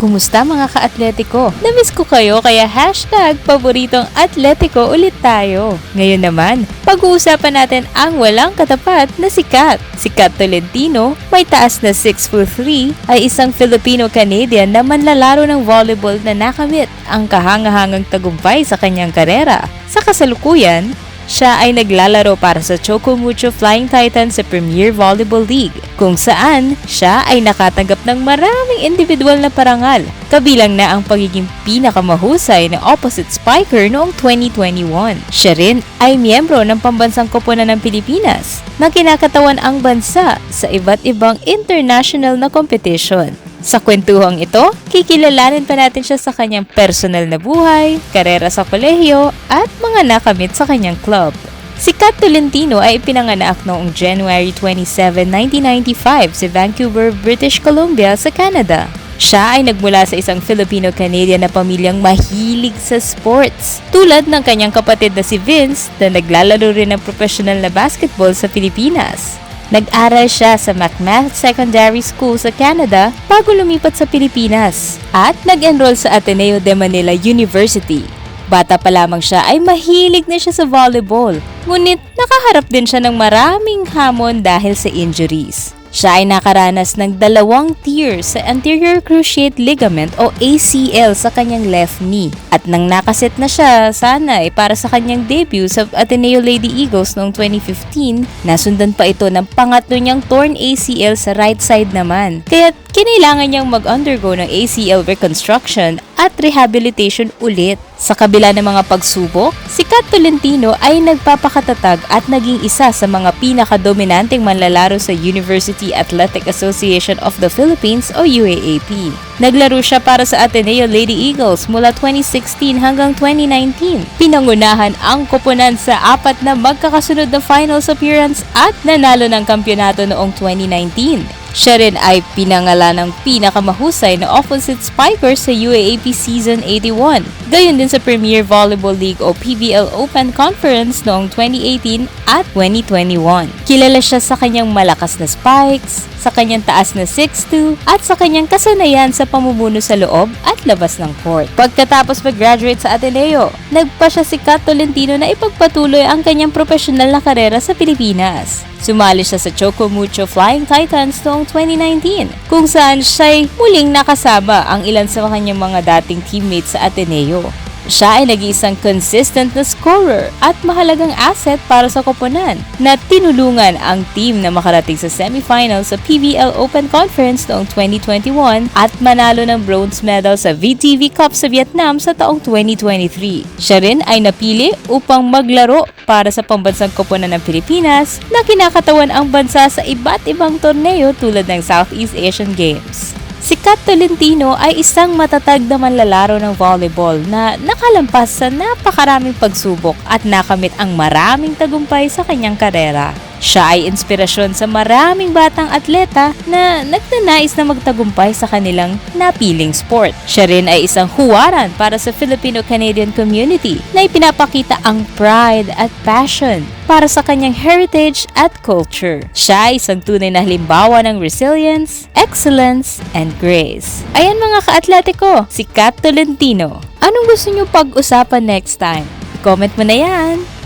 Kumusta mga ka-atletiko? Namiss ko kayo kaya hashtag paboritong atletiko ulit tayo. Ngayon naman, pag-uusapan natin ang walang katapat na sikat. Si Kat Tolentino, may taas na 6'3", ay isang Filipino-Canadian na manlalaro ng volleyball na nakamit ang kahangahangang tagumpay sa kanyang karera. Sa kasalukuyan, siya ay naglalaro para sa Chocomucho Flying Titans sa Premier Volleyball League, kung saan siya ay nakatanggap ng maraming individual na parangal, kabilang na ang pagiging pinakamahusay na opposite spiker noong 2021. Siya rin ay miyembro ng pambansang koponan ng Pilipinas na kinakatawan ang bansa sa iba't ibang international na competition. Sa kwentuhang ito, kikilalanin pa natin siya sa kanyang personal na buhay, karera sa kolehiyo, at mga nakamit sa kanyang club. Si Kat Tolentino ay ipinanganak noong January 27, 1995 sa Vancouver, British Columbia sa Canada. Siya ay nagmula sa isang Filipino-Canadian na pamilyang mahilig sa sports. Tulad ng kanyang kapatid na si Vince na naglalaro rin ng professional na basketball sa Pilipinas. Nag-aral siya sa McMath Secondary School sa Canada bago lumipat sa Pilipinas at nag-enroll sa Ateneo de Manila University. Bata pa lamang siya ay mahilig na siya sa volleyball, ngunit nakaharap din siya ng maraming hamon dahil sa injuries. Siya ay nakaranas ng dalawang tears sa anterior cruciate ligament o ACL sa kanyang left knee. At nang nakaset na siya, sana ay para sa kanyang debut sa Ateneo Lady Eagles noong 2015, nasundan pa ito ng pangatlo niyang torn ACL sa right side naman. Kaya kinailangan niyang mag-undergo ng ACL reconstruction at rehabilitation ulit. Sa kabila ng mga pagsubok, si Kat Tolentino ay nagpapakatatag at naging isa sa mga pinakadominanteng manlalaro sa University Athletic Association of the Philippines o UAAP. Naglaro siya para sa Ateneo Lady Eagles mula 2016 hanggang 2019. Pinangunahan ang koponan sa apat na magkakasunod na finals appearance at nanalo ng kampyonato noong 2019. Siya rin ay pinangalan ng pinakamahusay na opposite spiker sa UAAP Season 81. Gayon din sa Premier Volleyball League o PVL Open Conference noong 2018 at 2021. Kilala siya sa kanyang malakas na spikes, sa kanyang taas na 6'2", at sa kanyang kasanayan sa pamumuno sa loob at labas ng court. Pagkatapos mag-graduate sa Ateneo, nagpa siya si Kat Tolentino na ipagpatuloy ang kanyang profesional na karera sa Pilipinas. Sumali siya sa Chocomucho Flying Titans noong 2019, kung saan siya'y muling nakasama ang ilan sa kanyang mga dating teammates sa Ateneo. Siya ay nag-iisang consistent na scorer at mahalagang asset para sa koponan na tinulungan ang team na makarating sa semifinals sa PBL Open Conference noong 2021 at manalo ng bronze medal sa VTV Cup sa Vietnam sa taong 2023. Siya rin ay napili upang maglaro para sa pambansang koponan ng Pilipinas na kinakatawan ang bansa sa iba't ibang torneo tulad ng Southeast Asian Games. Si Kat Tolentino ay isang matatag na manlalaro ng volleyball na nakalampas sa napakaraming pagsubok at nakamit ang maraming tagumpay sa kanyang karera. Siya ay inspirasyon sa maraming batang atleta na nagnanais na magtagumpay sa kanilang napiling sport. Siya rin ay isang huwaran para sa Filipino-Canadian community na ipinapakita ang pride at passion para sa kanyang heritage at culture. Siya ay isang tunay na halimbawa ng resilience, excellence, and grace. Ayan mga ka-atletiko, si Kat Tolentino. Anong gusto niyo pag-usapan next time? Comment mo na yan!